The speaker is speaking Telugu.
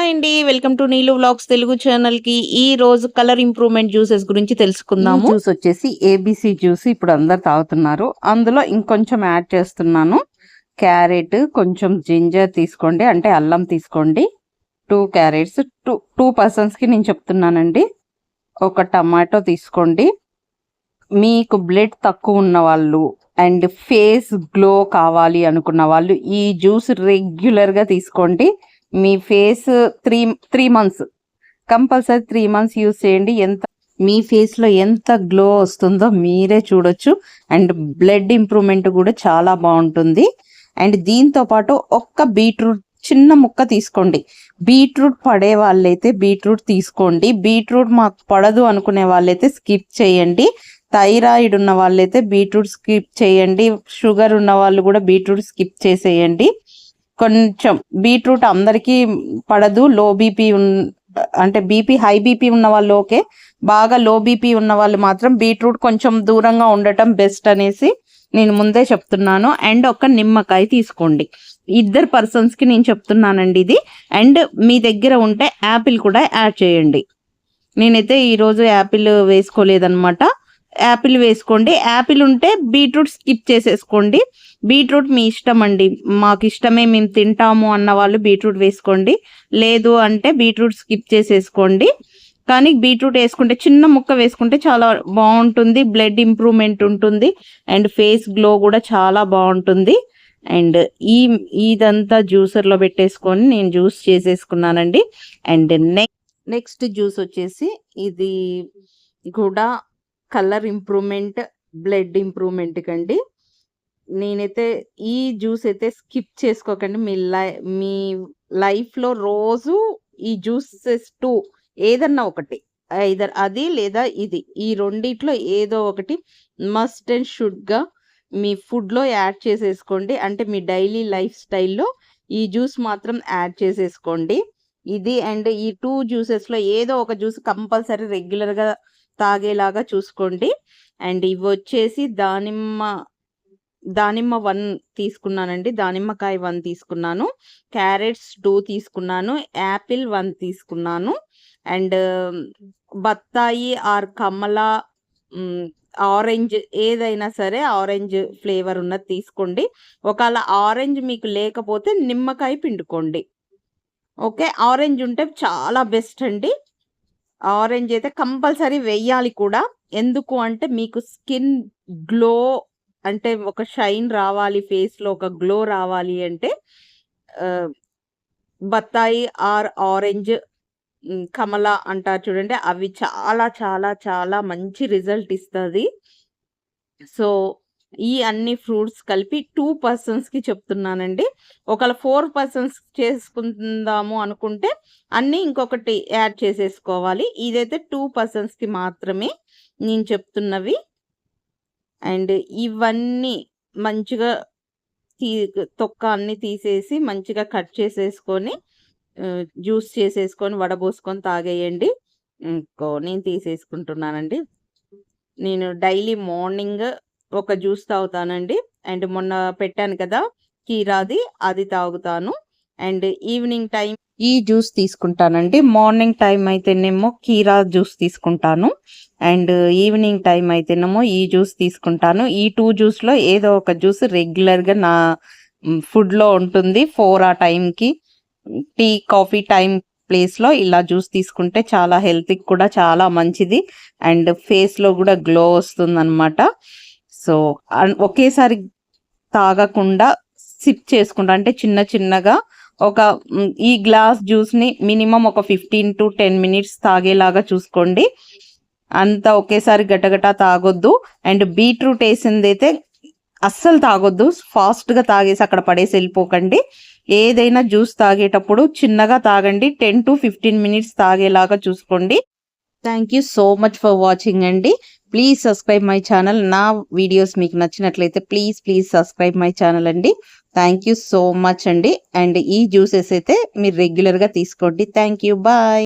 హాయ్ అండి. Welcome to Neelu vlogs Telugu ఛానల్కి ఈ రోజు కలర్ ఇంప్రూవ్మెంట్ జ్యూసెస్ గురించి తెలుసుకుందాము. జ్యూస్ వచ్చేసి ఏబిసి జ్యూస్ ఇప్పుడు అందరు తాగుతున్నారు. అందులో ఇంకొంచెం యాడ్ చేస్తున్నాను. క్యారెట్ కొంచెం జింజర్ తీసుకోండి. అంటే అల్లం తీసుకోండి. టూ క్యారెట్స్ టూ టూ పర్సన్స్కి నేను చెప్తున్నానండి. ఒక టమాటో తీసుకోండి. మీకు బ్లడ్ తక్కువ ఉన్న వాళ్ళు అండ్ ఫేస్ గ్లో కావాలి అనుకున్న వాళ్ళు ఈ జ్యూస్ రెగ్యులర్గా తీసుకోండి. మీ face three three months. Compulsory three months use చేయండి. ఎంత మీ ఫేస్లో ఎంత గ్లో వస్తుందో మీరే చూడొచ్చు. అండ్ బ్లడ్ ఇంప్రూవ్మెంట్ కూడా చాలా బాగుంటుంది. అండ్ దీంతో పాటు ఒక్క బీట్రూట్ చిన్న ముక్క తీసుకోండి. బీట్రూట్ పడే వాళ్ళైతే బీట్రూట్ తీసుకోండి. బీట్రూట్ మాకు పడదు అనుకునే వాళ్ళైతే స్కిప్ చేయండి. థైరాయిడ్ ఉన్న వాళ్ళైతే బీట్రూట్ స్కిప్ చేయండి. షుగర్ ఉన్న వాళ్ళు కూడా బీట్రూట్ స్కిప్ చేసేయండి. కొంచెం బీట్రూట్ అందరికీ పడదు. లో బీపీ అంటే బీపీ హై బీపీ ఉన్న వాళ్ళు ఓకే బాగా లో బీపీ ఉన్న వాళ్ళు మాత్రం బీట్రూట్ కొంచెం దూరంగా ఉండటం బెస్ట్ అనేసి నేను ముందే చెప్తున్నాను. అండ్ ఒక నిమ్మకాయ తీసుకోండి. ఇద్దరు పర్సన్స్కి నేను చెప్తున్నానండి ఇది. అండ్ మీ దగ్గర ఉంటే యాపిల్ కూడా యాడ్ చేయండి. నేనైతే ఈరోజు యాపిల్ వేసుకోలేదనమాట యాపిల్ వేసుకోండి. యాపిల్ ఉంటే బీట్రూట్ స్కిప్ చేసేసుకోండి. బీట్రూట్ మీ ఇష్టం అండి మాకు ఇష్టమే మేము తింటాము అన్న వాళ్ళు బీట్రూట్ వేసుకోండి. లేదు అంటే బీట్రూట్ స్కిప్ చేసేసుకోండి. కానీ బీట్రూట్ వేసుకుంటే చిన్న ముక్క వేసుకుంటే చాలా బాగుంటుంది. బ్లడ్ ఇంప్రూవ్మెంట్ ఉంటుంది. అండ్ ఫేస్ గ్లో కూడా చాలా బాగుంటుంది. అండ్ ఈ ఇదంతా జ్యూసర్లో పెట్టేసుకొని నేను జ్యూస్ చేసేసుకున్నానండి. అండ్ నెక్స్ట్ నెక్స్ట్ జ్యూస్ వచ్చేసి ఇది కూడా కలర్ ఇంప్రూవ్మెంట్ బ్లడ్ ఇంప్రూవ్మెంట్ కండి నేనైతే ఈ జ్యూస్ అయితే స్కిప్ చేసుకోకండి. మీ లై మీ లైఫ్లో రోజు ఈ జ్యూసెస్ టూ ఏదన్నా ఒకటి ఐదర్ అది లేదా ఇది ఈ రెండిట్లో ఏదో ఒకటి మస్ట్ అండ్ షుడ్గా మీ ఫుడ్లో యాడ్ చేసేసుకోండి. అంటే మీ డైలీ లైఫ్ స్టైల్లో ఈ జ్యూస్ మాత్రం యాడ్ చేసేసుకోండి. ఇది అండ్ ఈ టూ జ్యూసెస్లో ఏదో ఒక జ్యూస్ కంపల్సరీ రెగ్యులర్గా తాగేలాగా చూసుకోండి. అండ్ ఇవి వచ్చేసి దానిమ్మ దానిమ్మ వన్ తీసుకున్నానండి. దానిమ్మకాయ వన్ తీసుకున్నాను. క్యారెట్స్ టూ తీసుకున్నాను. యాపిల్ వన్ తీసుకున్నాను. అండ్ బత్తాయి ఆర్ కమల ఆరెంజ్ ఏదైనా సరే ఆరెంజ్ ఫ్లేవర్ ఉన్నది తీసుకోండి. ఒకవేళ ఆరెంజ్ మీకు లేకపోతే నిమ్మకాయ పిండుకోండి. ఓకే? ఆరెంజ్ ఉంటే చాలా బెస్ట్ అండి. ఆరెంజ్ అయితే కంపల్సరీ వెయ్యాలి కూడా. ఎందుకు అంటే మీకు స్కిన్ గ్లో అంటే ఒక షైన్ రావాలి ఫేస్లో ఒక గ్లో రావాలి అంటే బత్తాయి ఆర్ ఆరెంజ్ కమల అంటారు చూడండి అవి చాలా చాలా చాలా మంచి రిజల్ట్ ఇస్తుంది. సో ఈ అన్ని ఫ్రూట్స్ కలిపి టూ పర్సన్స్కి చెప్తున్నానండి. ఒకవేళ ఫోర్ పర్సన్స్ చేసుకుందాము అనుకుంటే అన్నీ ఇంకొకటి యాడ్ చేసేసుకోవాలి. ఇదైతే టూ పర్సన్స్కి మాత్రమే నేను చెప్తున్నవి. అండ్ ఇవన్నీ మంచిగా తీ తొక్క అన్ని తీసేసి మంచిగా కట్ చేసేసుకొని జ్యూస్ చేసేసుకొని వడబోసుకొని తాగేయండి. ఇంకో నేను తీసేసుకుంటున్నానండి. నేను డైలీ మార్నింగ్ ఒక జ్యూస్ తాగుతానండి. అండ్ మొన్న పెట్టాను కదా కీరాది అది తాగుతాను. అండ్ ఈవినింగ్ టైం ఈ జ్యూస్ తీసుకుంటానండి. మార్నింగ్ టైం అయితేనేమో కీరా జ్యూస్ తీసుకుంటాను. అండ్ ఈవినింగ్ టైం అయితేనేమో ఈ జ్యూస్ తీసుకుంటాను. ఈ టూ జ్యూస్లో ఏదో ఒక జ్యూస్ రెగ్యులర్గా నా ఫుడ్లో ఉంటుంది. ఫోర్ ఆ టైంకి టీ కాఫీ టైం ప్లేస్లో ఇలా జ్యూస్ తీసుకుంటే చాలా హెల్త్కి కూడా చాలా మంచిది. అండ్ ఫేస్లో కూడా గ్లో వస్తుందన్నమాట. సో ఒకేసారి తాగకుండా సిప్ చేసుకుంటా. అంటే చిన్న చిన్నగా ఒక ఈ గ్లాస్ జ్యూస్ని మినిమం ఒక ఫిఫ్టీన్ టు టెన్ మినిట్స్ తాగేలాగా చూసుకోండి. అంతా ఒకేసారి గటగట తాగొద్దు. అండ్ బీట్రూట్ వేసింది అయితే అస్సలు తాగొద్దు. ఫాస్ట్గా తాగేసి అక్కడ పడేసి వెళ్ళిపోకండి. ఏదైనా జ్యూస్ తాగేటప్పుడు చిన్నగా తాగండి. టెన్ టు ఫిఫ్టీన్ మినిట్స్ తాగేలాగా చూసుకోండి. Thank you so much for watching అండి. ప్లీజ్ సబ్స్క్రైబ్ మై ఛానల్ నా వీడియోస్ మీకు నచ్చినట్లయితే please please subscribe my channel అండి. థ్యాంక్ యూ సో మచ్ అండి. అండ్ ఈ జ్యూసెస్ అయితే మీరు రెగ్యులర్గా తీసుకోండి. Thank you bye